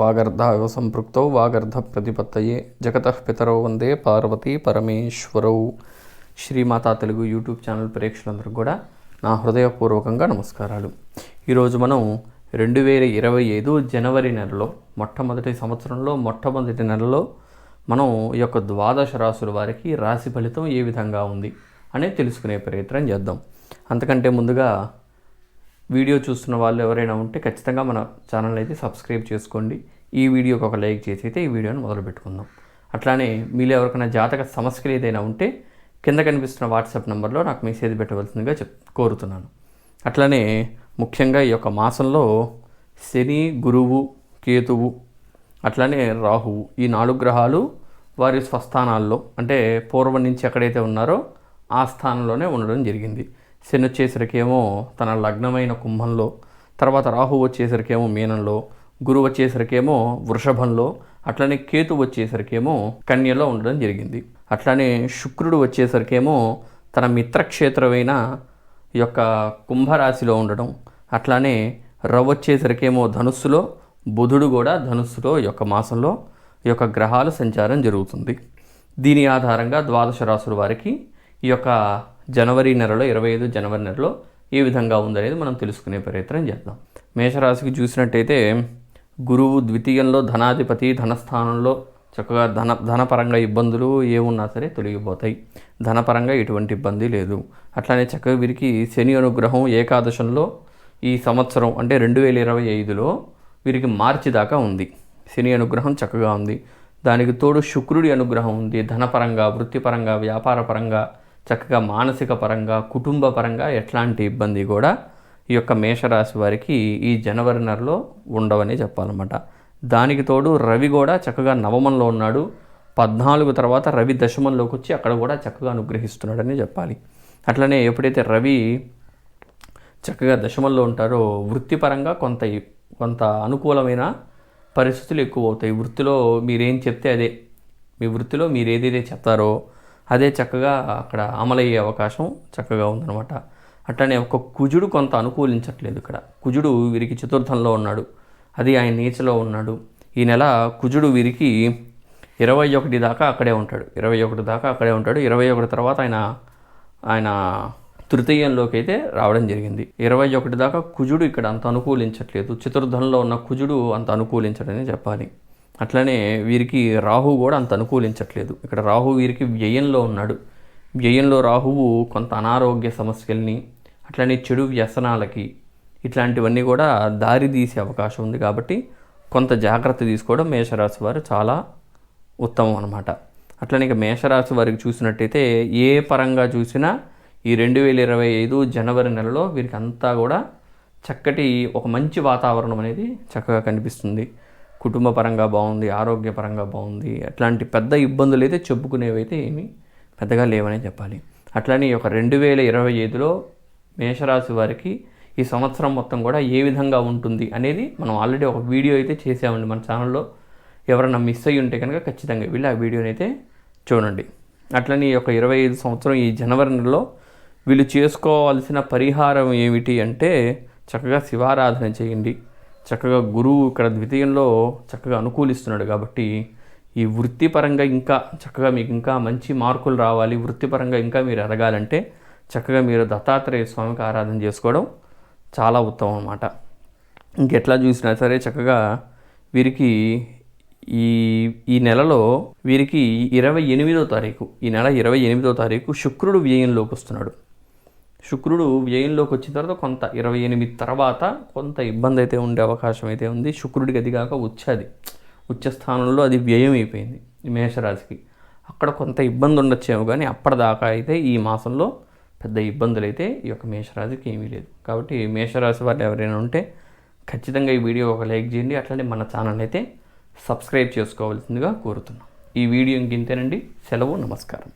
వాగర్ధావ సంపృక్తౌ వాగర్ధ ప్రతిపత్తయే జగత పితరౌ వందే పార్వతీ పరమేశ్వరౌ. శ్రీమాతా తెలుగు యూట్యూబ్ ఛానల్ ప్రేక్షకులందరికీ కూడా నా హృదయపూర్వకంగా నమస్కారాలు. ఈరోజు మనం రెండు వేల ఇరవై ఐదు జనవరి నెలలో మొట్టమొదటి సంవత్సరంలో మొట్టమొదటి నెలలో మనం ఈ యొక్క ద్వాదశ రాసుల వారికి రాశి ఫలితం ఏ విధంగా ఉంది అనేది తెలుసుకునే ప్రయత్నం చేద్దాం. అంతకంటే ముందుగా వీడియో చూస్తున్న వాళ్ళు ఎవరైనా ఉంటే ఖచ్చితంగా మన ఛానల్ అయితే సబ్స్క్రైబ్ చేసుకోండి. ఈ వీడియోకి ఒక లైక్ చేసి అయితే ఈ వీడియోని మొదలు పెట్టుకుందాం. అట్లానే మీలో ఎవరికైనా జాతక సమస్యలు ఏదైనా ఉంటే కింద కనిపిస్తున్న వాట్సాప్ నెంబర్లో నాకు మెసేజ్ పెట్టవలసిందిగా చెప్ కోరుతున్నాను. అట్లానే ముఖ్యంగా ఈ యొక్క మాసంలో శని గురువు కేతువు అట్లానే రాహువు ఈ నాలుగు గ్రహాలు వారి స్వస్థానాల్లో అంటే పూర్వం నుంచి ఎక్కడైతే ఉన్నారో ఆ స్థానంలోనే ఉండడం జరిగింది. శని వచ్చేసరికేమో తన లగ్నమైన కుంభంలో తర్వాత రాహు వచ్చేసరికేమో మీనంలో గురువు వచ్చేసరికేమో వృషభంలో అట్లనే కేతు వచ్చేసరికేమో కన్యలో ఉండడం జరిగింది. అట్లానే శుక్రుడు వచ్చేసరికేమో తన మిత్రక్షేత్రమైన ఈ యొక్క కుంభరాశిలో ఉండడం అట్లానే రవ్ వచ్చేసరికేమో ధనుస్సులో బుధుడు కూడా ధనుస్సులో యొక్క మాసంలో ఈ యొక్క గ్రహాల సంచారం జరుగుతుంది. దీని ఆధారంగా ద్వాదశ రాసుల వారికి ఈ యొక్క జనవరి నెలలో ఇరవై ఐదు జనవరి నెలలో ఏ విధంగా ఉందనేది మనం తెలుసుకునే ప్రయత్నం చేద్దాం. మేషరాశికి చూసినట్టయితే గురువు ద్వితీయంలో ధనాధిపతి ధనస్థానంలో చక్కగా ధన ధనపరంగా ఇబ్బందులు ఏమున్నా సరే తొలగిపోతాయి. ధనపరంగా ఎటువంటి ఇబ్బంది లేదు. అట్లానే చక్కగా వీరికి శని అనుగ్రహం ఏకాదశంలో ఈ సంవత్సరం అంటే రెండు వేల ఇరవై ఐదులో వీరికి మార్చి దాకా ఉంది. శని అనుగ్రహం చక్కగా ఉంది. దానికి తోడు శుక్రుడి అనుగ్రహం ఉంది. ధనపరంగా వృత్తిపరంగా వ్యాపారపరంగా చక్కగా మానసిక పరంగా కుటుంబ పరంగా ఎట్లాంటి ఇబ్బంది కూడా ఈ యొక్క మేషరాశి వారికి ఈ జనవరి నెలలో ఉండవని చెప్పాలన్నమాట. దానికి తోడు రవి కూడా చక్కగా నవమంలో ఉన్నాడు. పద్నాలుగు తర్వాత రవి దశమంలోకి వచ్చి అక్కడ కూడా చక్కగా అనుగ్రహిస్తున్నాడని చెప్పాలి. అట్లనే ఎప్పుడైతే రవి చక్కగా దశమంలో ఉంటారో వృత్తిపరంగా కొంత కొంత అనుకూలమైన పరిస్థితులు ఎక్కువ అవుతాయి. వృత్తిలో మీరేం చెప్తే అదే. మీ వృత్తిలో మీరు ఏదైతే చెప్తారో అదే చక్కగా అక్కడ అమలయ్యే అవకాశం చక్కగా ఉందన్నమాట. అట్లనే ఒక కుజుడు కొంత అనుకూలించట్లేదు ఇక్కడ. కుజుడు వీరికి చతుర్థంలో ఉన్నాడు. అది ఆయన నీచలో ఉన్నాడు. ఈ నెల కుజుడు వీరికి ఇరవై ఒకటి దాకా అక్కడే ఉంటాడు. ఇరవై ఒకటి దాకా అక్కడే ఉంటాడు. ఇరవై ఒకటి తర్వాత ఆయన ఆయన తృతీయంలోకి అయితే రావడం జరిగింది. ఇరవై ఒకటి దాకా కుజుడు ఇక్కడ అంత అనుకూలించట్లేదు. చతుర్థంలో ఉన్న కుజుడు అంత అనుకూలించడని చెప్పాలి. అట్లనే వీరికి రాహు కూడా అంత అనుకూలించట్లేదు. ఇక్కడ రాహు వీరికి వ్యయంలో ఉన్నాడు. వ్యయంలో రాహువు కొంత అనారోగ్య సమస్యల్ని అట్లనే చెడు వ్యసనాలకి ఇట్లాంటివన్నీ కూడా దారి తీసే అవకాశం ఉంది కాబట్టి కొంత జాగ్రత్త తీసుకోవడం మేషరాశి వారు చాలా ఉత్తమం అనమాట అట్లనే ఇక మేషరాశి వారికి చూసినట్టయితే ఏ పరంగా చూసినా ఈ రెండు వేల ఇరవై ఐదు జనవరి నెలలో వీరికి అంతా కూడా చక్కటి ఒక మంచి వాతావరణం అనేది చక్కగా కనిపిస్తుంది. కుటుంబ పరంగా బాగుంది ఆరోగ్యపరంగా బాగుంది అట్లాంటి పెద్ద ఇబ్బందులు అయితే చెప్పుకునేవైతే ఏమీ పెద్దగా లేవనే చెప్పాలి. అట్లానే ఈ యొక్క రెండు వేల ఇరవై ఐదులో మేషరాశి వారికి ఈ సంవత్సరం మొత్తం కూడా ఏ విధంగా ఉంటుంది అనేది మనం ఆల్రెడీ ఒక వీడియో అయితే చేసామండి మన ఛానల్లో. ఎవరైనా మిస్ అయ్యి ఉంటే కనుక ఖచ్చితంగా వెళ్ళి ఆ వీడియోని అయితే చూడండి. అట్లనే ఈ యొక్క ఇరవై ఐదు సంవత్సరం ఈ జనవరి నెలలో వీళ్ళు చేసుకోవాల్సిన పరిహారం ఏమిటి అంటే చక్కగా శివారాధన చేయండి. చక్కగా గురువు ఇక్కడ ద్వితీయంలో చక్కగా అనుకూలిస్తున్నాడు కాబట్టి ఈ వృత్తిపరంగా ఇంకా చక్కగా మీకు ఇంకా మంచి మార్కులు రావాలి వృత్తిపరంగా ఇంకా మీరు ఎదగాలంటే చక్కగా మీరు దత్తాత్రేయ స్వామికి ఆరాధన చేసుకోవడం చాలా ఉత్తమం అన్నమాట. ఇంకెట్లా చూసినా సరే చక్కగా వీరికి ఈ ఈ నెలలో వీరికి ఇరవై ఎనిమిదో తారీఖు ఈ నెల ఇరవై ఎనిమిదో తారీఖు శుక్రుడు వ్యయంలోకి వస్తున్నాడు. శుక్రుడు వ్యయంలోకి వచ్చిన తర్వాత కొంత ఇరవై ఎనిమిది తర్వాత కొంత ఇబ్బంది అయితే ఉండే అవకాశం అయితే ఉంది. శుక్రుడికి అది కాక ఉచ్చది ఉచ్చ స్థానంలో అది వ్యయం అయిపోయింది మేషరాశికి. అక్కడ కొంత ఇబ్బంది ఉండొచ్చేమో కానీ అప్పటిదాకా అయితే ఈ మాసంలో పెద్ద ఇబ్బందులు అయితే ఈ యొక్క మేషరాశికి ఏమీ లేదు. కాబట్టి మేషరాశి వాళ్ళు ఎవరైనా ఉంటే ఖచ్చితంగా ఈ వీడియో ఒక లైక్ చేయండి. అట్లనే మన ఛానల్ అయితే సబ్స్క్రైబ్ చేసుకోవాల్సిందిగా కోరుతున్నాం. ఈ వీడియో ఇంకింతేనండి. సెలవు నమస్కారం.